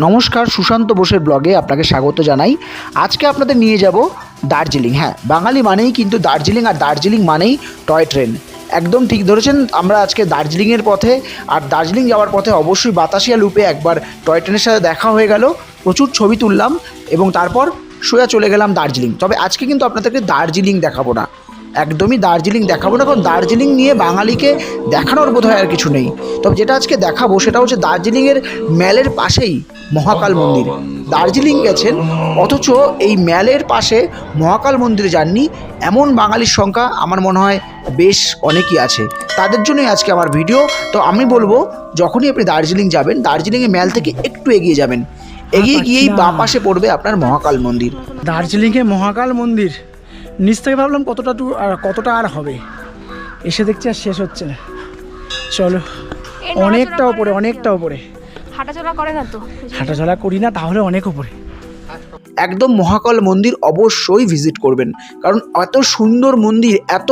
নমস্কার, সুশান্ত বোসের ব্লগে আপনাকে স্বাগত জানাই। আজকে আপনাদের নিয়ে যাব দার্জিলিং। হ্যাঁ বাঙালি মানেই কিন্তু দার্জিলিং আর দার্জিলিং মানেই টয় ট্রেন। একদম ঠিক ধরেছেন, আমরা আজকে দার্জিলিংয়ের পথে আর দার্জিলিং যাওয়ার পথে অবশ্যই বাতাসিয়া লুপে একবার টয় ট্রেনের সাথে দেখা হয়ে গেল, প্রচুর ছবি তুললাম এবং তারপর সোজা চলে গেলাম দার্জিলিং। তবে আজকে কিন্তু আপনাদেরকে দার্জিলিং দেখাবো না। একদমই দার্জিলিং দেখাবো না কারণ দার্জিলিং নিয়ে বাঙালিকে দেখানোর বোধ হয় আর কিছু নেই। তবে যেটা আজকে দেখাবো সেটা হচ্ছে দার্জিলিংয়ের ম্যালের পাশেই মহাকাল মন্দির। দার্জিলিং গেছেন অথচ এই ম্যালের পাশে মহাকাল মন্দিরে যাননি এমন বাঙালির সংখ্যা আমার মনে হয় বেশ অনেকই আছে। তাদের জন্যই আজকে আমার ভিডিও। তো আমি বলব যখনই আপনি দার্জিলিং যাবেন দার্জিলিংয়ে ম্যাল থেকে একটু এগিয়ে যাবেন। এগিয়ে গিয়েই বাঁ পাশে পড়বে আপনার মহাকাল মন্দির। দার্জিলিংয়ে মহাকাল মন্দির? নিচ থেকে ভাবলাম কতটা দূর আর কতটা আর হবে। এসে দেখছি আর শেষ হচ্ছে না। চলো অনেকটা ওপরে অনেকটা ওপরে হাঁটাচলা করে না তো। হাঁটাচলা করি না তাহলে অনেক ওপরে একদম মহাকাল মন্দির অবশ্যই ভিজিট করবেন। কারণ এত সুন্দর মন্দির এত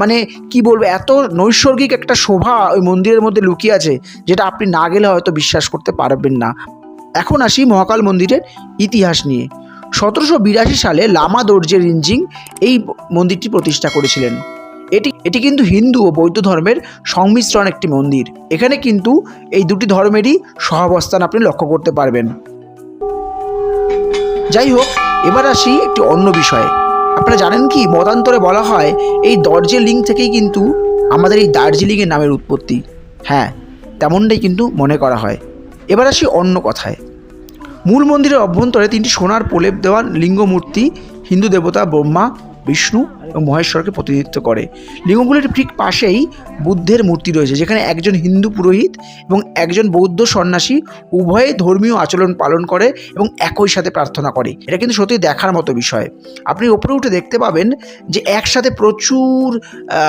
মানে কি বলব এত নৈসর্গিক একটা শোভা ওই মন্দিরের মধ্যে লুকিয়ে আছে যেটা আপনি না গেলে হয়তো বিশ্বাস করতে পারবেন না। এখন আসি মহাকাল মন্দিরের ইতিহাস নিয়ে। সতেরোশো বিরাশি সালে লামা দর্জে রিঞ্জিং এই মন্দিরটি প্রতিষ্ঠা করেছিলেন। এটি এটি কিন্তু হিন্দু ও বৌদ্ধ ধর্মের সংমিশ্রণ একটি মন্দির। এখানে কিন্তু এই দুটি ধর্মেরই সহাবস্থান আপনি লক্ষ্য করতে পারবেন। যাই হোক, এবার আসি একটি অন্য বিষয়ে। আপনারা জানেন কি, মতান্তরে বলা হয় এই দার্জিলিং থেকেই কিন্তু আমাদের এই দার্জিলিংয়ের নামের উৎপত্তি। হ্যাঁ তেমনটাই কিন্তু মনে করা হয়। এবার আসি অন্য কথায়। মূল মন্দিরের অভ্যন্তরে তিনটি সোনার প্রলেপ দেওয়া লিঙ্গমূর্তি হিন্দু দেবতা ব্রহ্মা, বিষ্ণু এবং মহেশ্বরকে প্রতিনিধিত্ব করে। লিঙ্গগুলির ঠিক পাশেই বুদ্ধের মূর্তি রয়েছে, যেখানে একজন হিন্দু পুরোহিত এবং একজন বৌদ্ধ সন্ন্যাসী উভয়ে ধর্মীয় আচরণ পালন করে এবং একই সাথে প্রার্থনা করে। এটা কিন্তু সত্যি দেখার মতো বিষয়। আপনি ওপরে উঠে দেখতে পাবেন যে একসাথে প্রচুর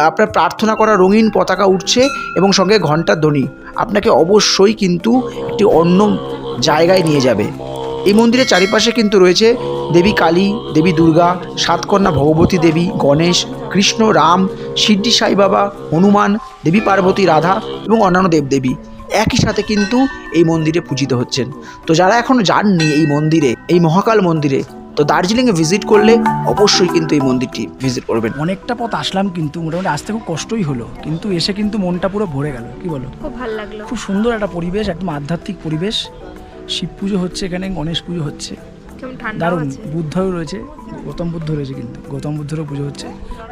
আপনার প্রার্থনা করা রঙিন পতাকা উঠছে এবং সঙ্গে ঘণ্টার ধ্বনি। আপনাকে অবশ্যই কিন্তু একটি অন্য জায়গায় নিয়ে যাবে। এই মন্দিরের চারিপাশে কিন্তু রয়েছে দেবী কালী দেবী দুর্গা সাতকন্যা ভগবতী দেবী গণেশ কৃষ্ণ রাম সিদ্ধি সাই বাবা হনুমান দেবী পার্বতী রাধা এবং অন্যান্য দেবদেবী একই সাথে কিন্তু এই মন্দিরে পূজিত হচ্ছেন। তো যারা এখনও যাননি এই মন্দিরে এই মহাকাল মন্দিরে তো দার্জিলিংয়ে ভিজিট করলে অবশ্যই কিন্তু এই মন্দিরটি ভিজিট করবেন। অনেকটা পথ আসলাম কিন্তু মোটামুটি আসতে খুব কষ্টই হলো। কিন্তু এসে কিন্তু মনটা পুরো ভরে গেল কি বলো? খুব ভালো লাগল। খুব সুন্দর একটা পরিবেশ একদম আধ্যাত্মিক পরিবেশ। শিব পুজো হচ্ছে এখানে গণেশ পুজো হচ্ছে। দারুণ বুদ্ধও রয়েছে গৌতম বুদ্ধ রয়েছে কিন্তু গৌতম বুদ্ধেরও পুজো হচ্ছে।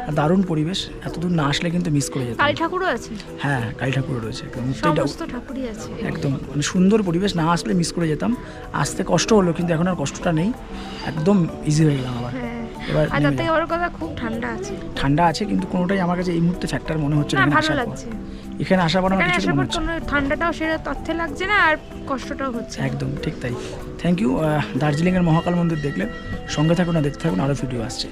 আর দারুণ পরিবেশ এতদূর না আসলে কিন্তু মিস করে যেত কালী ঠাকুরও আছে? হ্যাঁ কালী ঠাকুর রয়েছে একদম ঠাকুরই আছে। একদম মানে সুন্দর পরিবেশ না আসলে মিস করে যেতাম। আসতে কষ্ট হলো কিন্তু এখন আর কষ্টটা নেই। একদম ইজি হয়ে গেলাম আবার। হ্যাঁ। এবার আর তার থেকে বড় কথা খুব ঠান্ডা আছে। ঠান্ডা আছে কিন্তু কোনোটাই আমার কাছে এই মুহূর্তে ফ্যাক্টর মনে হচ্ছে না ভালো লাগছে। এখানে আসার পর আমার কিছু মনে হচ্ছে। না। ঠান্ডাটাও সেটা তথ্যে লাগছে না আর কষ্টটাও হচ্ছে। একদম ঠিক তাই। থ্যাংক ইউ দার্জিলিংয়ের মহাকাল মন্দির দেখলে সঙ্গে থাকুন না দেখতে থাকুন আরও ভিডিও আসছে।